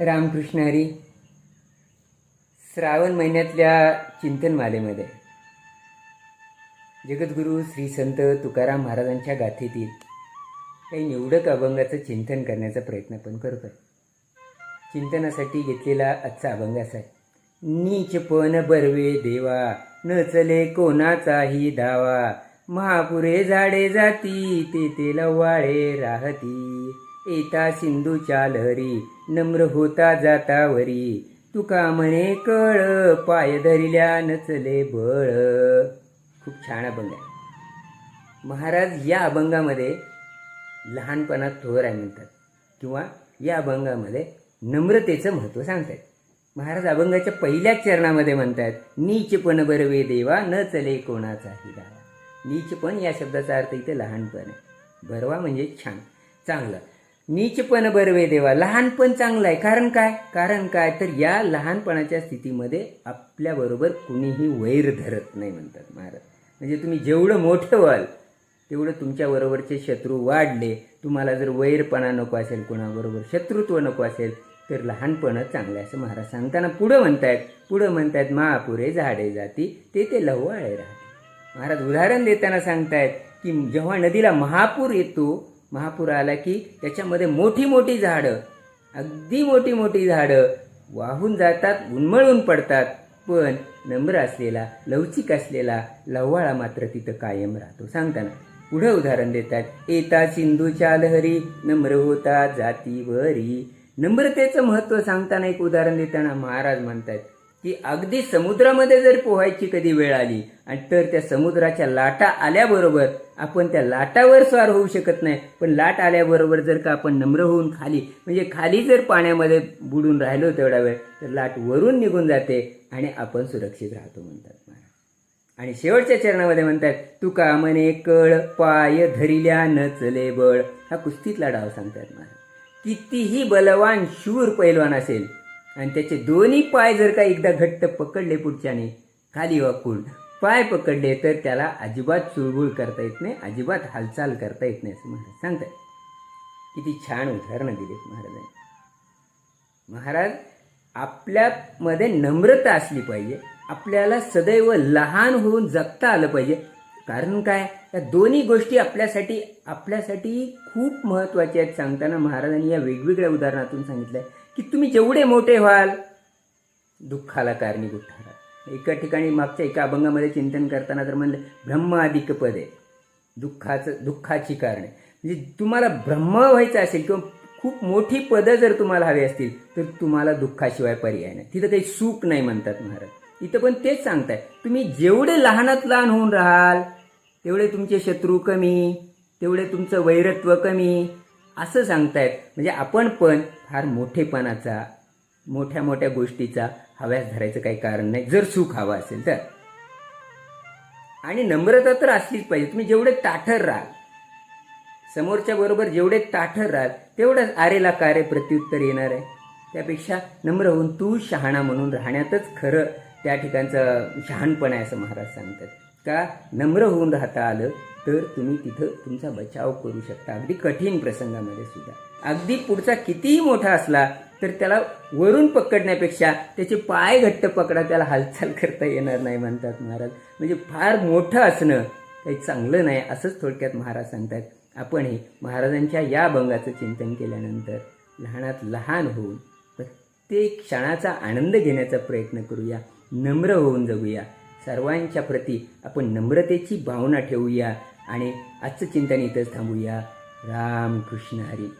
रामकृष्ण हरी श्रावण महिन्यातल्या चिंतनमालेमध्ये. जगद्गुरू श्री संत तुकाराम महाराजांच्या गाथेतील काही निवडक अभंगाचं चिंतन करण्याचा प्रयत्न आपण करतो चिंतनासाठी घेतलेला आजचा अभंग असा आहे. नीचपण बरवे देवा न चले कोणाचाही धावा महापुरे झाडे जाती ते तेला वाळे राहती. येता सिंधूच्या लहरी नम्र होता जाता वरी. तुका म्हणे कळ पाय धरिल्या नचले बळ. खूप छान अभंग आहे. महाराज या अभंगामध्ये लहानपणात थोर आहे म्हणतात. किंवा या अभंगामध्ये नम्रतेचं महत्त्व सांगतात महाराज अभंगाच्या पहिल्याच चरणामध्ये म्हणतात नीचपण बरवे देवा न चले कोणाचाही दावा नीचपण या शब्दाचा अर्थ इथे लहानपण आहे. बरवा म्हणजे छान चांगलं. नीचपण बरवे देवा. लहानपण चांगलं आहे. कारण काय? कारण काय? तर या लहानपणाच्या स्थितीमध्ये आपल्याबरोबर कुणीही वैर धरत नाही म्हणतात महाराज. म्हणजे तुम्ही जेवढं मोठं व्हाल तेवढं तुमच्याबरोबरचे शत्रू वाढले. तुम्हाला जर वैरपणा नको असेल कोणाबरोबर शत्रुत्व नको असेल तर लहानपणं चांगलं आहे असं महाराज सांगताना पुढं म्हणतायत. पुढं म्हणतायत महापुरे झाडे जाती ते ते लववाळे राहते. महाराज उदाहरण देताना सांगतायत की जेव्हा नदीला महापूर येतो महापूर आला की त्याच्यामध्ये मोठी मोठी झाडं अगदी मोठी मोठी झाडं वाहून जातात उन्मळून पडतात. पण नम्र असलेला लवचिक असलेला लव्हाळा मात्र तिथं कायम राहतो. सांगताना पुढं उदाहरण देतात. येता सिंधूच्या लहरी नम्र होता जातीवरी. नम्रतेचं महत्त्व सांगताना एक उदाहरण देताना महाराज म्हणतात की अगदी समुद्रामध्ये जर पोहायची कधी वेळ आली आणि तर त्या समुद्राच्या लाटा आल्याबरोबर आपण त्या लाटावर स्वार होऊ शकत नाही. पण लाट आल्याबरोबर जर का आपण नम्र होऊन खाली म्हणजे खाली जर पाण्यामध्ये बुडून राहिलो तेवढा वेळ तर लाट वरून निघून जाते आणि आपण सुरक्षित राहतो म्हणतात महाराज. आणि शेवटच्या चरणामध्ये म्हणतात तुका म्हणे कळ पाय धरिल्या नचले बळ. हा कुस्तीतला डाव सांगतात महाराज. कितीही बलवान शूर पैलवान असेल आणि त्याचे दोन्ही पाय जर का एकदा घट्ट पकडले पुढच्याने खाली वाकून पाय पकडले तर त्याला अजिबात चुळबुळ करता येत नाही अजिबात हालचाल करता येत नाही असं महाराज सांगतात. किती छान उदाहरणं दिलीत महाराजांनी. महाराज आपल्यामध्ये नम्रता असली पाहिजे आपल्याला सदैव लहान होऊन जगता आलं पाहिजे कारण काय? या दोन्ही गोष्टी आपल्यासाठी आपल्यासाठी खूप महत्त्वाच्या आहेत. सांगताना महाराजांनी या वेगवेगळ्या उदाहरणातून सांगितलं आहे की तुम्ही जेवढे मोठे व्हाल दुःखाला कारणीभूत ठरा एका ठिकाणी मागच्या एका अभंगामध्ये चिंतन करताना तर म्हणलं ब्रह्म अधिक पद आहे दुःखाचं दुःखाची कारणे. म्हणजे तुम्हाला ब्रह्म व्हायचं असेल किंवा खूप मोठी पदं जर तुम्हाला हवी असतील तर तुम्हाला दुःखाशिवाय पर्याय नाही. तिथं काही सुख नाही म्हणतात महाराज. इथं पण तेच सांगताय. तुम्ही जेवढे लहानात लहान होऊन राहाल तेवढे तुमचे शत्रू कमी तेवढे तुमचं वैरत्व कमी असं सांगतायत. म्हणजे आपण पण फार मोठेपणाचा मोठ्या मोठ्या गोष्टीचा हव्यास धरायचं काही कारण नाही. जर सुख हवं असेल तर. आणि नम्रता तर असलीच पाहिजे. तुम्ही जेवढे ताठर राहाल समोरच्या बरोबर जेवढे ताठर राहाल तेवढंच आरेला कारे प्रत्युत्तर येणार आहे. त्यापेक्षा नम्र होऊन तू शहाणा म्हणून राहण्यातच खरं त्या ठिकाणचं शहाणपण आहे असं महाराज सांगतात. का नम्र होऊन राहता आलं तर तुम्ही तिथं तुमचा बचाव करू शकता. अगदी कठीण प्रसंगामध्ये सुद्धा. अगदी पुढचा कितीही मोठा असला तर त्याला वरून पकडण्यापेक्षा त्याचे पाय घट्ट पकडा त्याला हालचाल करता येणार नाही म्हणतात महाराज. म्हणजे फार मोठं असणं काही चांगलं नाही असंच थोडक्यात महाराज सांगतात. आपण हे महाराजांच्या या अभंगाचं चिंतन केल्यानंतर लहानात लहान होऊन प्रत्येक क्षणाचा आनंद घेण्याचा प्रयत्न करूया नम्र होऊन जगूया. सर्वांच्या प्रती आपण नम्रतेची भावना ठेवूया आणि आजचं चिंतन इथंच थांबूया. राम कृष्ण हरी.